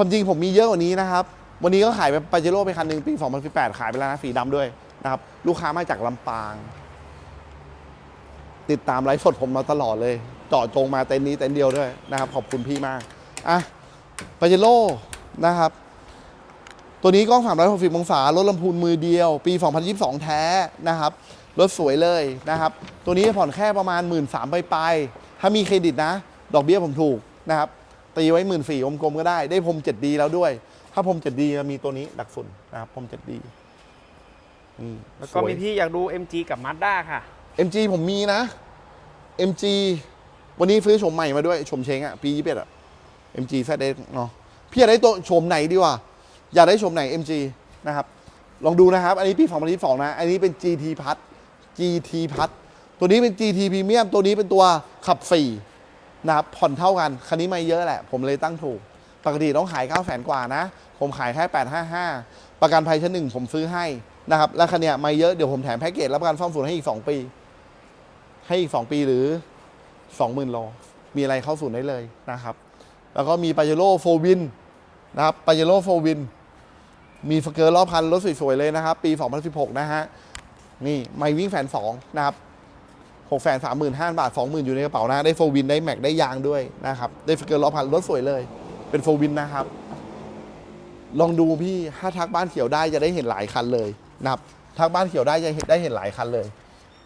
ความจริงผมมีเยอะกว่านี้นะครับ วันนี้ก็ขายไปปาเจโร่ไปคันหนึ่งปี 2018 ขายไปแล้วนะสีดำด้วยนะครับ ลูกค้ามาจากลำปาง ติดตามไลฟ์สดผมมาตลอดเลยเจาะจงมาเต็นนี้เต็นเดียวด้วยนะครับ ขอบคุณพี่มากอะปาเจโร่นะครับ ตัวนี้กล้อง 360 องศารถลำพูนมือเดียว ปี 2022 แท้นะครับรถสวยเลยนะครับ ตัวนี้ผ่อนแค่ประมาณ 1 3ื่นไปปลายๆถ้ามีเครดิตนะ ดอกเบี้ยผมถูกนะครับ ตีไว้1 4ื่นสี่กลมๆก็ได้ ได้พรม 7D แล้วด้วย ถ้าพรม 7D จะมีตัวนี้ดักฝุ่นนะครับพรม 7D อืมแล้วก็สย มีพี่อยากดู MG กับมาด้าค่ะ MG ผมมีนะ MG วันนี้ซื้อโฉมใหม่มาด้วยโฉมเชงอะปี21อะ MG z เนาะพี่อยากได้ตัวโฉมไหนดีกว่าอยากได้โฉมไหน MG นะครับ ลองดูนะครับ อันนี้ปี2022นะ อันนี้เป็น GT พัด GT พัดตัวนี้เป็น GT Premium ตัวนี้เป็นตัวขับ4 นะครับผ่อนเท่ากันคันนี้ไม่เยอะแหละ ผมเลยตั้งถูก ปกติต้องขาย9 0 0 0 0 0กว่านะ ผมขายแค่ 855 ประกันภัยชั้นหนึ่งผมซื้อให้นะครับแล้วคันเนี้ยไม่เยอะเดี๋ยวผมแถมแพ็กเกจรับประกันซ่อมศูนย์ให้อีก 2 ปี ให้อีก 2 ปีหรือ 20,000โลมีอะไรเข้าศูนย์ได้เลยนะครับ แล้วก็มีปาเจโร่โฟวินนะครับปาเจโร่โฟวินมีสเกอร์รอบคันรถสวยๆเลยนะครับ ปี 2016 นะฮะนี่ไม่วิ่งแฟน2นะครับ 6แฟน35,000 บาท 20,000 อยู่ในกระเป๋านะ ได้โฟวิน ได้แม็ก ได้ยางด้วยนะครับ ได้เกอร์รอพันรถสวยเลย เป็นโฟวินนะครับ ลองดูพี่ ถ้าทักบ้านเขียวได้จะได้เห็นหลายคันเลยนะครับ ทักบ้านเขียวได้จะได้เห็นหลายคันเลย